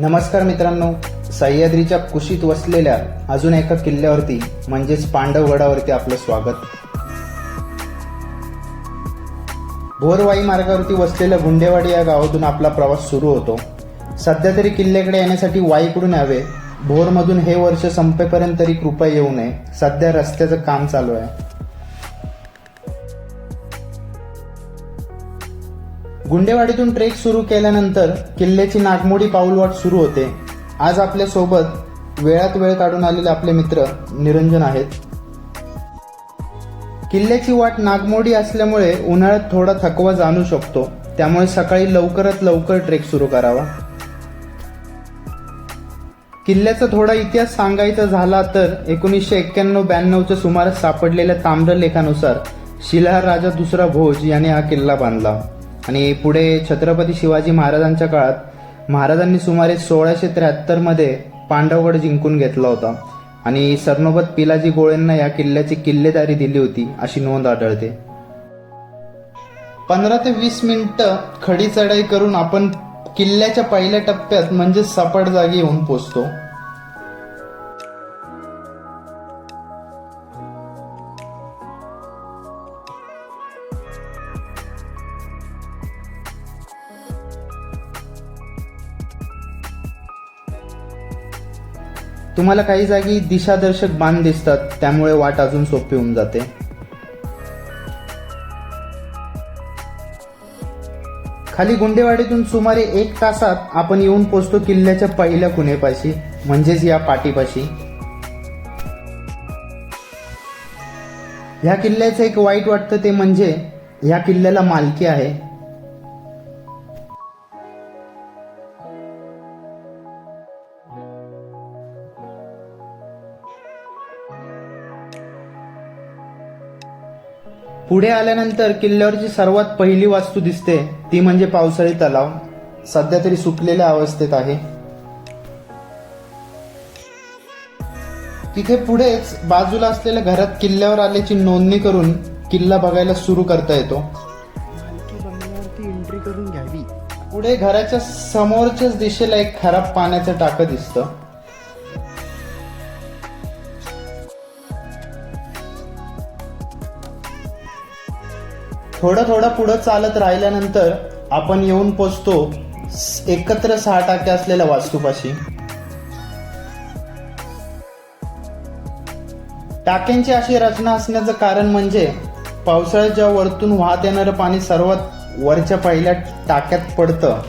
नमस्कार मित्रांनो सह्याद्रीच्या कुशीत वसलेल्या अजून एका किल्ल्यावरती म्हणजेच पांडवगडावरती आपलं स्वागत. भोरवाई मार्गावरती वसलेल्या गुंडेवाडी या गावातून आपला प्रवास सुरू होतो. सध्या तरी किल्ल्याकडे येण्यासाठी वाईकडून यावे. भोरमधून हे वर्ष संपेपर्यंत तरी कृपया येऊ नये. सध्या रस्त्याचं काम चालू आहे. गुंडेवाडीतून ट्रेक सुरू केल्यानंतर किल्ल्याची नागमोडी पाऊलवाट सुरू होते. आज आपल्यासोबत वेळात वेळ काढून आलेले आपले मित्र निरंजन आहेत. किल्ल्याची वाट नागमोडी असल्यामुळे उन्हाळ्यात थोडा थकवा जाणू शकतो. त्यामुळे सकाळी लवकरात लवकर ट्रेक सुरू करावा. किल्ल्याचा थोडा इतिहास सांगायचा झाला तर एकोणीसशे एक्क्याण्णव ब्याण्णवच्या सुमारास सापडलेल्या ताम्रलेखानुसार शिलाहार राजा दुसरा भोज याने हा किल्ला बांधला. आणि पुढे छत्रपती शिवाजी महाराजांच्या काळात महाराजांनी सुमारे सोळाशे त्र्याहत्तरमध्ये पांडवगड जिंकून घेतला होता. आणि सरनोबत पिलाजी गोळेंना या किल्ल्याची किल्लेदारी दिली होती अशी नोंद आढळते. पंधरा ते वीस मिनिटं खडी चढाई करून आपण किल्ल्याच्या पहिल्या टप्प्यात म्हणजे सपाट जागी येऊन पोचतो. तुम्हाला काही जागी दिशादर्शक बाण दिसतात त्यामुळे वाट अजून सोपी होऊन जाते. खाली गुंडेवाडीतून सुमारे एक तासात आपण येऊन पोचतो किल्ल्याच्या पहिल्या कुणेपाशी म्हणजेच या पाटीपाशी ह्या किल्ल्याचं एक वाईट वाटतं ते म्हणजे ह्या किल्ल्याला मालकी आहे. पुढे आल्यानंतर किल्ल्यावरची सर्वात पहिली वास्तू दिसते ती म्हणजे पावसाळी तलाव. सध्या तरी सुकलेल्या अवस्थेत आहे. तिथे पुढेच बाजूला असलेल्या घरात किल्ल्यावर आल्याची नोंदणी करून किल्ला बघायला सुरू करता येतो. एंट्री करून घ्यावी पुढे घराच्या समोरच्याच दिशेला एक खराब पाण्याचं टाकं दिसतं. थोडं थोडं पुढं चालत राहिल्यानंतर आपण येऊन पोचतो एकत्र सहा टाक्या असलेल्या वास्तूपाशी. टाक्यांची अशी रचना असण्याचं कारण म्हणजे पावसाळ्यात जेव्हा वरतून वाहत येणारं पाणी सर्वात वरच्या पहिल्या टाक्यात पडतं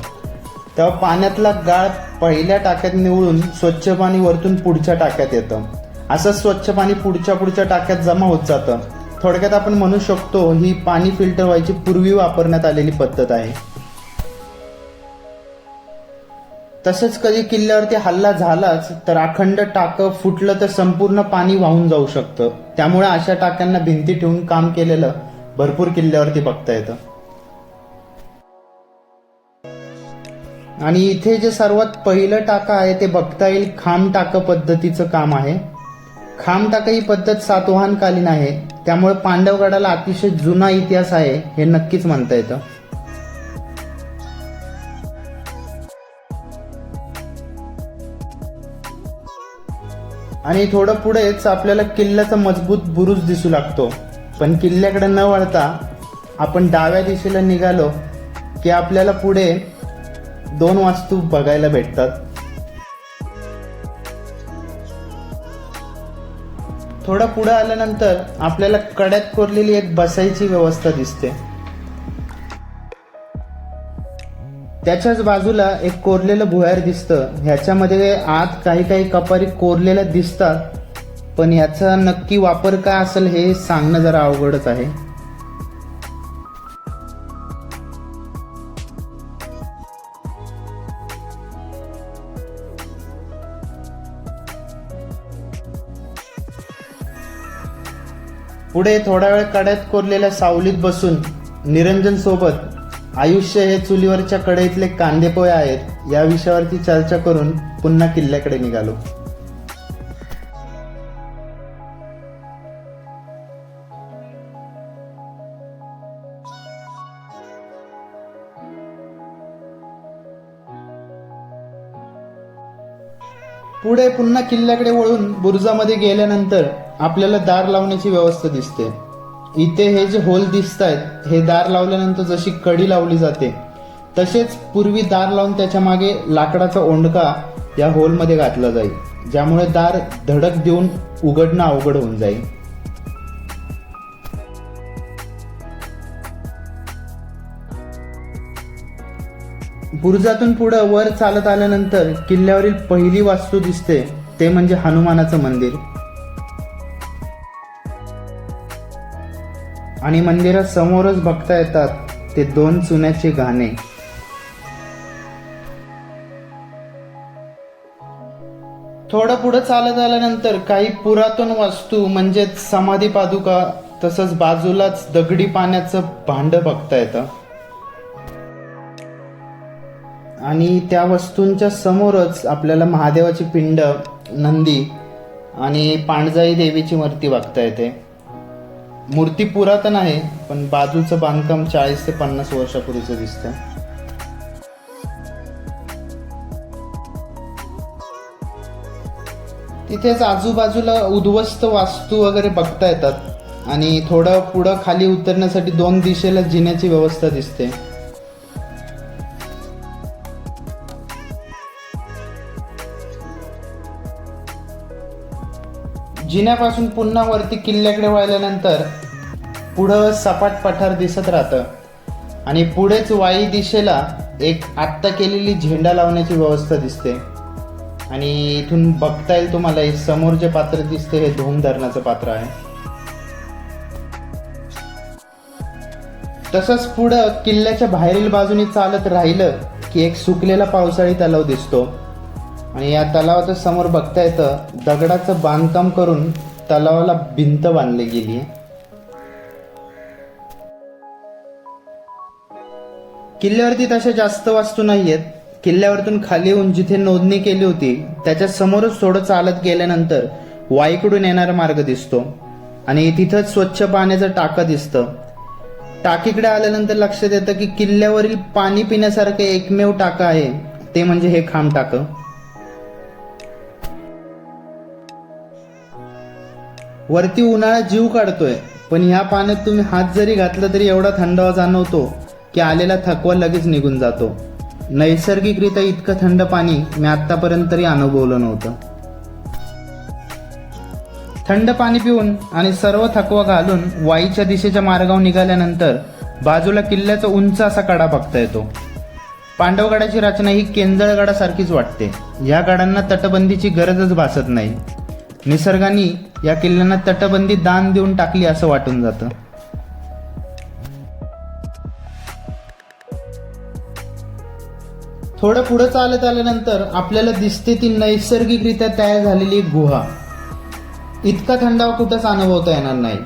तेव्हा पाण्यातला गाळ पहिल्या टाक्यात निवळून स्वच्छ पाणी वरतून पुढच्या टाक्यात येतं. असं स्वच्छ पाणी पुढच्या पुढच्या टाक्यात जमा होत जातं. थोडक्यात आपण म्हणू शकतो ही पाणी फिल्टर व्हायची पूर्वी वापरण्यात आलेली पद्धत आहे. तसंच कधी किल्ल्यावरती हल्ला झालाच तर अखंड टाकं फुटलं तर संपूर्ण पाणी वाहून जाऊ शकतं. त्यामुळे अशा टाक्यांना भिंती ठेवून काम केलेलं भरपूर किल्ल्यावरती बघता येतं. आणि इथे जे सर्वात पहिलं टाका आहे ते बघता येईल खांब टाकं पद्धतीचं काम आहे. खांब टाकं ही पद्धत सातवाहनकालीन आहे. त्यामुळे पांडवगडाला अतिशय जुना इतिहास आहे हे नक्कीच म्हणता येतं. आणि थोडं पुढेच आपल्याला किल्ल्याचा मजबूत बुरुज दिसू लागतो. पण किल्ल्याकडे न वळता आपण डाव्या दिशेला निघालो की आपल्याला पुढे दोन वास्तू बघायला भेटतात. थोडं पुढं आल्यानंतर आपल्याला कड्यात कोरलेली एक बसायची व्यवस्था दिसते. त्याच्याच बाजूला एक कोरलेलं भुयार दिसतं. ह्याच्यामध्ये आत काही काही कपारी कोरलेल्या दिसतात. पण याचा नक्की वापर काय असेल हे सांगणं जरा अवघडच आहे. पुढे थोडा वेळ कड्यात कोरलेल्या सावलीत बसून निरंजन सोबत आयुष्य हे चुलीवरच्या कढईतले कांदेपोहे आहेत या विषयावरती चर्चा करून पुन्हा किल्ल्याकडे निघालो. पुढे पुन्हा किल्ल्याकडे वळून बुरुजामध्ये गेल्यानंतर आपल्याला दार लावण्याची व्यवस्था दिसते. इथे हे जे होल दिसत आहेत हे दार लावल्यानंतर जशी कडी लावली जाते तसेच पूर्वी दार लावून त्याच्यामागे लाकडाचा ओंडका या होलमध्ये घातला जाईल ज्यामुळे दार धडक देऊन उघडणं अवघड होऊन जाईल. बुरुजातून पुढं वर चालत आल्यानंतर किल्ल्यावरील पहिली वास्तू दिसते ते म्हणजे हनुमानाचं मंदिर. आणि मंदिरासमोरच बघता येतात ते दोन चुन्याचे गाणे. थोडं पुढं चालत आल्यानंतर काही पुरातन वस्तू म्हणजेच समाधी पादुका तसंच बाजूलाच दगडी पाण्याचं भांड बघता येतं. आणि त्या वस्तूंच्या समोरच आपल्याला महादेवाची पिंड नंदी आणि पाणजाई देवीची मूर्ती बघता येते. मूर्ती पुरातन आहे पण बाजूचं बांधकाम चाळीस ते पन्नास वर्षापूर्वीचं दिसतं तिथेच आजूबाजूला उद्ध्वस्त वास्तू वगैरे बघता येतात आणि थोडं पुढं खाली उतरण्यासाठी दोन दिशेला जिन्याची व्यवस्था दिसते. जिन्यापासून पुन्हा वरती किल्ल्याकडे वळल्यानंतर पुढं सपाट पठार दिसत राहतं. आणि पुढेच वाई दिशेला एक आत्ता केलेली झेंडा लावण्याची व्यवस्था दिसते. आणि इथून बघता येईल तुम्हाला हे समोर जे पात्र दिसते हे धोम धरणाचं पात्र आहे. तसंच पुढं किल्ल्याच्या बाहेरील बाजूने चालत राहिलं की एक सुकलेला पावसाळी तलाव दिसतो. आणि या तलावाच्या समोर बघता येतं दगडाचं बांधकाम करून तलावाला भिंत बांधली गेली आहे. किल्ल्यावरती तशा जास्त वास्तू नाहीयेत. किल्ल्यावरतून खाली येऊन जिथे नोंदणी केली होती त्याच्या समोरच थोडं चालत गेल्यानंतर वाईकडून येणारा मार्ग दिसतो. आणि तिथंच स्वच्छ पाण्याचं टाकं दिसतं. टाकीकडे आल्यानंतर लक्षात येतं की किल्ल्यावरील पाणी पिण्यासारखं एकमेव टाकं आहे. ते म्हणजे हे खांब टाकं. वरती उन्हाळा जीव काढतोय. पण ह्या पाण्यात तुम्ही हात जरी घातला तरी एवढा थंडावा जाणवतो की आलेला थकवा लगेच निघून जातो. नैसर्गिकरित्या इतकं थंड पाणी मी आत्तापर्यंत तरी अनुभवलं नव्हतं. थंड पाणी पिऊन आणि सर्व थकवा घालून वाईच्या दिशेच्या मार्गावर निघाल्यानंतर बाजूला किल्ल्याचा उंच असा कडा बघता येतो. पांडवगडाची रचना ही केंजळगडासारखीच वाटते. या गडांना तटबंदीची गरजच भासत नाही. निसर्गाने या किल्ल्यांना तटबंदी दान देऊन टाकली असं वाटून जातं. थोडं पुढं चालत आल्यानंतर आपल्याला दिसते ती नैसर्गिकरित्या तयार झालेली एक गुहा. इतका थंडावा कुठंच अनुभवता येणार नाही.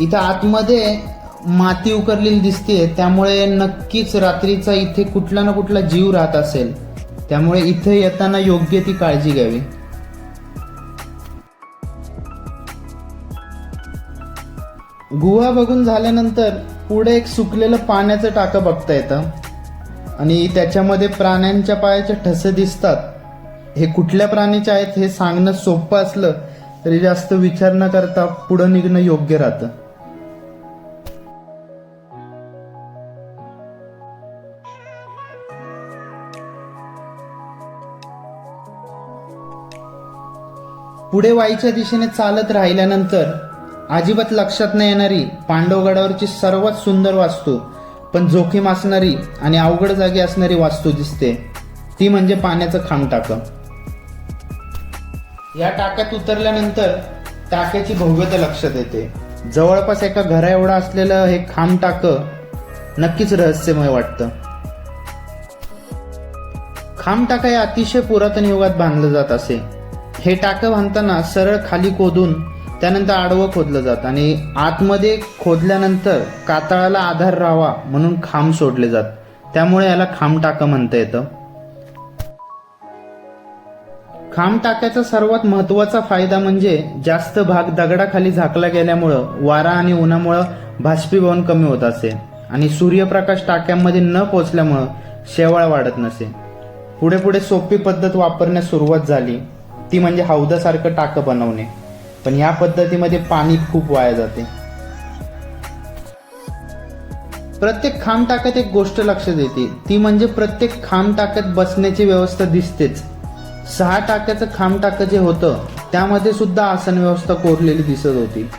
इथं आतमध्ये माती उकरलेली दिसते त्यामुळे नक्कीच रात्रीचा इथे कुठला ना कुठला जीव राहत असेल. त्यामुळे इथे येताना योग्य ती काळजी घ्यावी. गुहा बघून झाल्यानंतर पुढे एक सुकलेलं पाण्याचं टाकं बघता येतं. आणि त्याच्यामध्ये प्राण्यांच्या पायाचे ठसे दिसतात. हे कुठल्या प्राणीचे आहेत हे सांगणं सोपं असलं तरी जास्त विचार न करता पुढं निघणं योग्य राहतं. पुढे वाईच्या दिशेने चालत राहिल्यानंतर अजिबात लक्षात न येणारी पांडवगडावरची सर्वात सुंदर वास्तू पण जोखीम असणारी आणि अवघड जागी असणारी वास्तू दिसते. ती म्हणजे पाण्याचं खांब टाकं. या टाक्यात उतरल्यानंतर टाक्याची भव्यता लक्षात येते. जवळपास एका घरा एवढा असलेलं हे खांब टाकं नक्कीच रहस्यमय वाटतं. खांब टाका हे अतिशय पुरातन युगात बांधलं जात असे. हे टाकं बांधताना सरळ खाली कोदून त्यानंतर आडवं खोदलं जात आणि आतमध्ये खोदल्यानंतर कातळाला आधार राहावा म्हणून खांब सोडले जात. त्यामुळे याला खांब टाकं म्हणता येतं. खांब टाक्याचा सर्वात महत्त्वाचा फायदा म्हणजे जास्त भाग दगडाखाली झाकला गेल्यामुळं वारा आणि उन्हामुळं बाष्पीभवन कमी होत असे आणि सूर्यप्रकाश टाक्यांमध्ये न पोचल्यामुळं शेवाळ वाढत नसे. पुढे पुढे सोपी पद्धत वापरण्यास सुरुवात झाली. ती म्हणजे हौदासारखं टाकं बनवणे. पण या पद्धतीमध्ये पाणी खूप वाया जाते. प्रत्येक खांब टाकत एक गोष्ट लक्षात येते ती म्हणजे प्रत्येक खांब टाकत बसण्याची व्यवस्था दिसतेच. सहा टाक्याचं खांब टाकं जे होतं त्यामध्ये सुद्धा आसन व्यवस्था कोरलेली दिसत होती.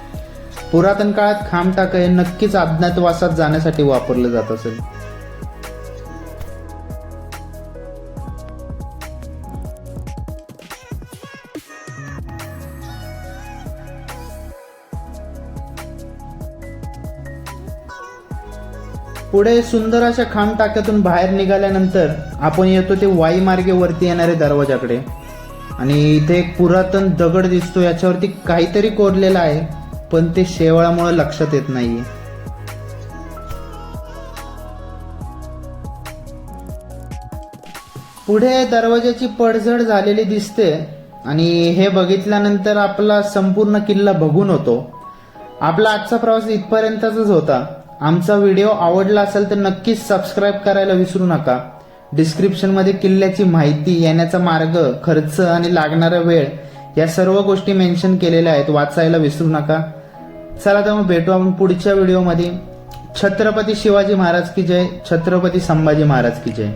पुरातन काळात खांब टाकं हे नक्कीच अज्ञातवासात जाण्यासाठी वापरलं जात असेल. पुढे सुंदर अशा खांब टाक्यातून बाहेर निघाल्यानंतर आपण येतो ते वाई मार्गे वरती येणारे दरवाजाकडे. आणि इथे एक पुरातन दगड दिसतो याच्यावरती काहीतरी कोरलेलं आहे पण ते शेवाळामुळे लक्षात येत नाहीये. पुढे दरवाजाची पडझड झालेली दिसते आणि हे बघितल्यानंतर आपला संपूर्ण किल्ला बघून होतो. आपला आजचा प्रवास इथपर्यंतच होता. आमचा व्हिडिओ आवडला असेल तर नक्कीच सबस्क्राईब करायला विसरू नका. डिस्क्रिप्शनमध्ये किल्ल्याची माहिती येण्याचा मार्ग खर्च आणि लागणारा वेळ या सर्व गोष्टी मेन्शन केलेल्या आहेत. वाचायला विसरू नका. चला तर मग भेटू आपण पुढच्या व्हिडिओमध्ये छत्रपती शिवाजी महाराज की जय छत्रपती संभाजी महाराज की जय.